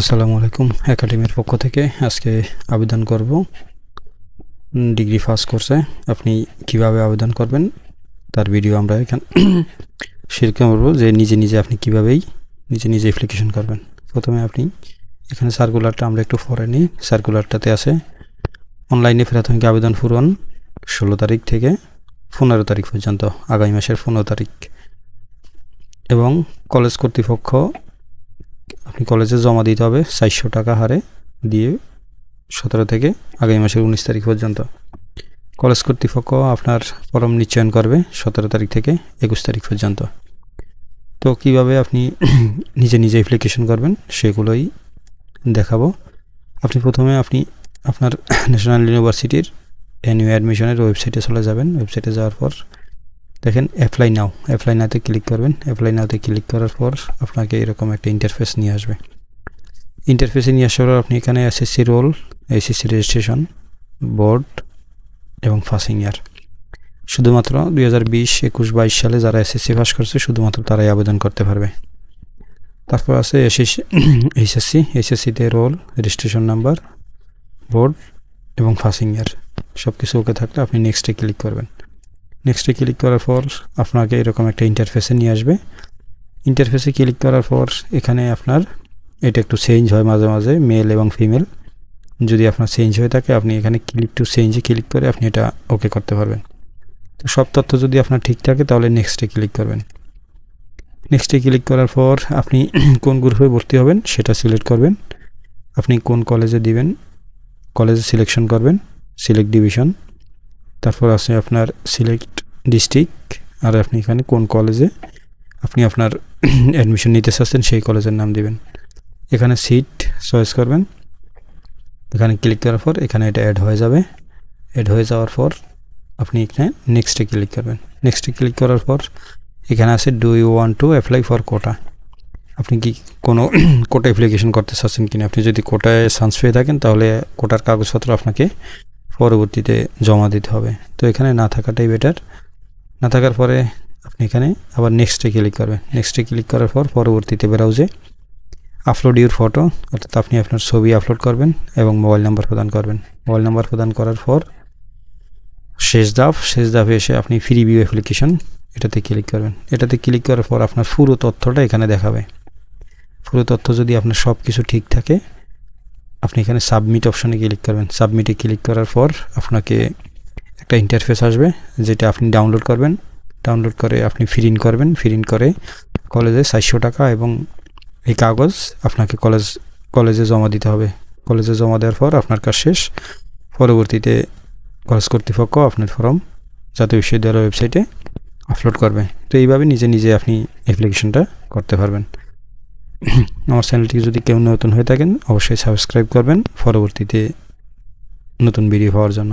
আসসালামু আলাইকুম একাডেমির পক্ষ থেকে আজকে আবেদন করব। ডিগ্রি ফার্স্ট কোর্সে আপনি কীভাবে আবেদন করবেন তার ভিডিও আমরা এখানে শেয়ার করব যে নিজে নিজে আপনি কিভাবেই নিজে নিজে অ্যাপ্লিকেশন করবেন। প্রথমে আপনি এখানে সার্কুলারটা আমরা একটু পরে নিই। সার্কুলারটাতে আছে অনলাইনে প্রাথমিক আবেদন পূরণ ষোলো তারিখ থেকে পনেরো তারিখ পর্যন্ত, আগামী মাসের পনেরো তারিখ। এবং কলেজ কর্তৃপক্ষ আপনি কলেজে জমা দিতে হবে চারশো টাকা হারে দিয়ে সতেরো থেকে আগামী মাসের উনিশ তারিখ পর্যন্ত। কলেজ কর্তৃপক্ষ আপনার ফর্ম নিশ্চয়ন করবে সতেরো তারিখ থেকে একুশ তারিখ পর্যন্ত। তো কীভাবে আপনি নিজে নিজে অ্যাপ্লিকেশন করবেন সেগুলোই দেখাবো। আপনি প্রথমে আপনি আপনার ন্যাশনাল ইউনিভার্সিটির এনইউ অ্যাডমিশনের ওয়েবসাইটে চলে যাবেন। ওয়েবসাইটে যাওয়ার পর দেখেন অ্যাপ্লাই নাও অ্যাপ্লাই নাওতে ক্লিক করবেন। অ্যাপ্লাই নাওতে ক্লিক করার পর আপনাকে এরকম একটা ইন্টারফেস নিয়ে আসবে। ইন্টারফেসে নিয়ে আসার পর আপনি এখানে SSC roll SSC registration board এবং ফাসিং ইয়ার শুধুমাত্র দুই হাজার বিশ, একুশ, বাইশ সালে যারা এসএসসি পাস করছে, শুধুমাত্র তারাই আবেদন করতে পারবে। তারপর আছে এসএসসি এইচএসসি এইচএসসিতে রোল রেজিস্ট্রেশন নাম্বার বোর্ড এবং ফাসিং ইয়ার সব কিছু ওকে থাকলে আপনি নেক্সটে ক্লিক করবেন। নেক্সটে ক্লিক করার পর আপনাকে এরকম একটা ইন্টারফেসে নিয়ে আসবে। ইন্টারফেসে ক্লিক করার পর এখানে আপনার এটা একটু চেঞ্জ হয় মাঝে মাঝে মেল এবং ফিমেল যদি আপনার চেঞ্জ হয়ে থাকে, আপনি এখানে ক্লিক টু চেঞ্জে ক্লিক করে আপনি এটা ওকে করতে পারবেন। তো সব তথ্য যদি আপনার ঠিক থাকে, তাহলে নেক্সটে ক্লিক করবেন। নেক্সটে ক্লিক করার পর আপনি কোন গ্রুপে ভর্তি হবেন, সেটা সিলেক্ট করবেন। আপনি কোন কলেজে দিবেন কলেজে সিলেকশন করবেন সিলেক্ট ডিভিশন তারপর আছে আপনার সিলেক্ট ডিস্ট্রিক্ট আর আপনি এখানে কোন কলেজে আপনি আপনার অ্যাডমিশন নিতে চাচ্ছেন, সেই কলেজের নাম দিবেন। এখানে সিট চয়েস করবেন। এখানে ক্লিক করার পর এখানে এটা অ্যাড হয়ে যাবে। অ্যাড হয়ে যাওয়ার পর আপনি এখানে নেক্সটে ক্লিক করবেন। নেক্সটে ক্লিক করার পর এখানে আছে do you want to apply for quota আপনি কি কোনো কোটা অ্যাপ্লিকেশন করতে চাচ্ছেন কিনা? আপনি যদি কোটায় চান্স পেয়ে থাকেন, তাহলে কোটার কাগজপত্র আপনাকে পরবর্তীতে জমা দিতে হবে। তো এখানে না থাকাটাই বেটার না থাকার পরে আপনি এখানে আবার নেক্সটে ক্লিক করবেন। নেক্সটে ক্লিক করার পর পরবর্তীতে ব্রাউজে আপলোড ইউর ফটো অর্থাৎ আপনি আপনার ছবি আপলোড করবেন এবং মোবাইল নাম্বার প্রদান করবেন। মোবাইল নাম্বার প্রদান করার পর শেষ ধাপ, শেষ ধাপে এসে আপনি ফ্রি ভিউ অ্যাপ্লিকেশন এটাতে ক্লিক করবেন। এটাতে ক্লিক করার পর আপনার পুরো তথ্যটা এখানে দেখাবে। পুরো তথ্য যদি আপনার সব কিছু ঠিক থাকে, আপনি এখানে সাবমিট অপশানে ক্লিক করবেন। সাবমিটে ক্লিক করার পর আপনাকে একটা ইন্টারফেস আসবে, যেটা আপনি ডাউনলোড করবেন। ডাউনলোড করে আপনি ফিরিন করবেন। ফিরিন করে কলেজে চারশো টাকা এবং এই কাগজ আপনাকে কলেজ কলেজে জমা দিতে হবে। কলেজে জমা দেওয়ার পর আপনার কাজ শেষ। পরবর্তীতে কলেজ কর্তৃপক্ষ আপনার ফর্ম জাতীয় বিশ্ববিদ্যালয় ওয়েবসাইটে আপলোড করবে। তো এইভাবে নিজে নিজে আপনি অ্যাপ্লিকেশনটা করতে পারবেন। আমার চ্যানেলটি যদি কেউ নতুন হয়ে থাকেন, অবশ্যই সাবস্ক্রাইব করবেন। পরবর্তীতে নতুন ভিডিও পাওয়ার জন্য।